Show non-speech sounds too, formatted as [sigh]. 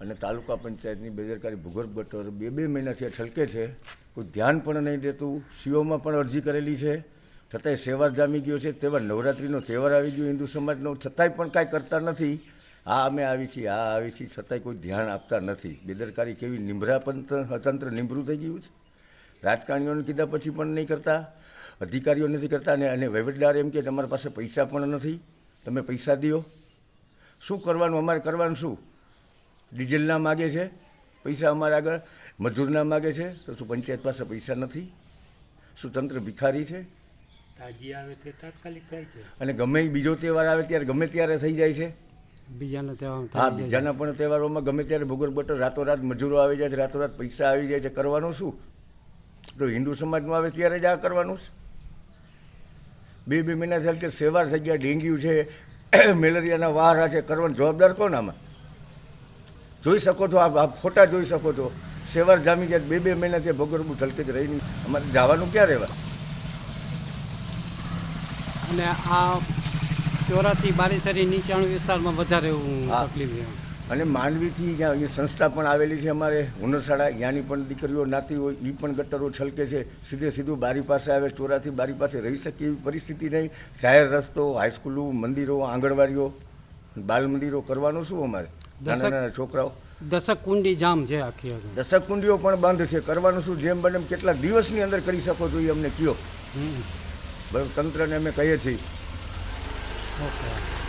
અને તાલુકા પંચાયતની બેદરકારી ભૂગર્ભ ગટર બે બે મહિનાથી આ છલકે છે. કોઈ ધ્યાન પણ નહીં દેતું. સીઓમાં પણ અરજી કરેલી છે. છતાંય સેવાર જામી ગયો છે. તેવા નવરાત્રિનો તહેવાર આવી ગયો. હિન્દુ સમાજનો. છતાંય પણ કાંઈ કરતા નથી. આ અમે આવી છીએ, આ આવી છીએ. છતાંય કોઈ ધ્યાન આપતા નથી. બેદરકારી કેવી નિંભરા અતંત્ર તંત્ર નિંભરું થઈ ગયું છે? રાજકારણીઓને કીધા પછી પણ નહીં કરતા. અધિકારીઓ નથી કરતા. અને અને વહીવટદાર એમ કે તમારી પાસે પૈસા પણ નથી. તમે પૈસા દો શું કરવાનું? અમારે કરવાનું શું? ડીઝલના માગે છે પૈસા અમારા આગળ મજૂરના માગે છે તો શું પંચાયત પાસે પૈસા નથી? શું તંત્ર ભિખારી છે? તાજી આવે તે તાત્કાલિક થાય છે. અને ગમે બીજો તહેવાર આવે ત્યારે ગમે ત્યારે થઈ જાય છે? બીજાના તહેવાર હા બીજાના પણ તહેવારોમાં ગમે ત્યારે ભૂગર બટર રાતોરાત મજૂરો આવી જાય છે રાતોરાત પૈસા આવી જાય છે. કરવાનું શું? તો હિન્દુ સમાજમાં આવે ત્યારે જ આ કરવાનું છે. બે બે મહિના થયા કે સેવાર થઈ ગયા ડેન્ગ્યુ છે [coughs] મેલેરિયાના વાહરા છે. કરવાનો જવાબદાર કોણ આમાં? જોઈ શકો છો આપ ફોટા જોઈ શકો છો. સેવાર જામી ગયા બે બે મહિનાથી ભોગરબું છલકે જ રહીને અમારે જવાનું ક્યાં રહેવા? અને આ ચોરાથી બારીસરી નીચાણ વિસ્તારમાં વધારે. તકલીફ અને માંડવીથી જ્યાં સંસ્થા પણ આવેલી છે અમારે હુનરશાળા ત્યાંની પણ દીકરીઓ નાતી હોય એ પણ ગટરો છલકે છે. સીધે સીધું બારી પાસે આવે ચોરાથી બારી પાસે રહી શકે એવી પરિસ્થિતિ નહીં. જાહેર રસ્તો હાઈસ્કૂલો મંદિરો આંગણવાડીઓ બાલ મંદિરો કરવાનું શું અમારે? નાના છોકરાઓ. દશક કુંડી જામ છે આખી દશક કુંડીઓ પણ બંધ છે. કરવાનું શું? જેમ બને કેટલા દિવસની અંદર કરી શકો છો એ અમને કયો. બરાબર તંત્રને અમે કહીએ છીએ. ઓકે.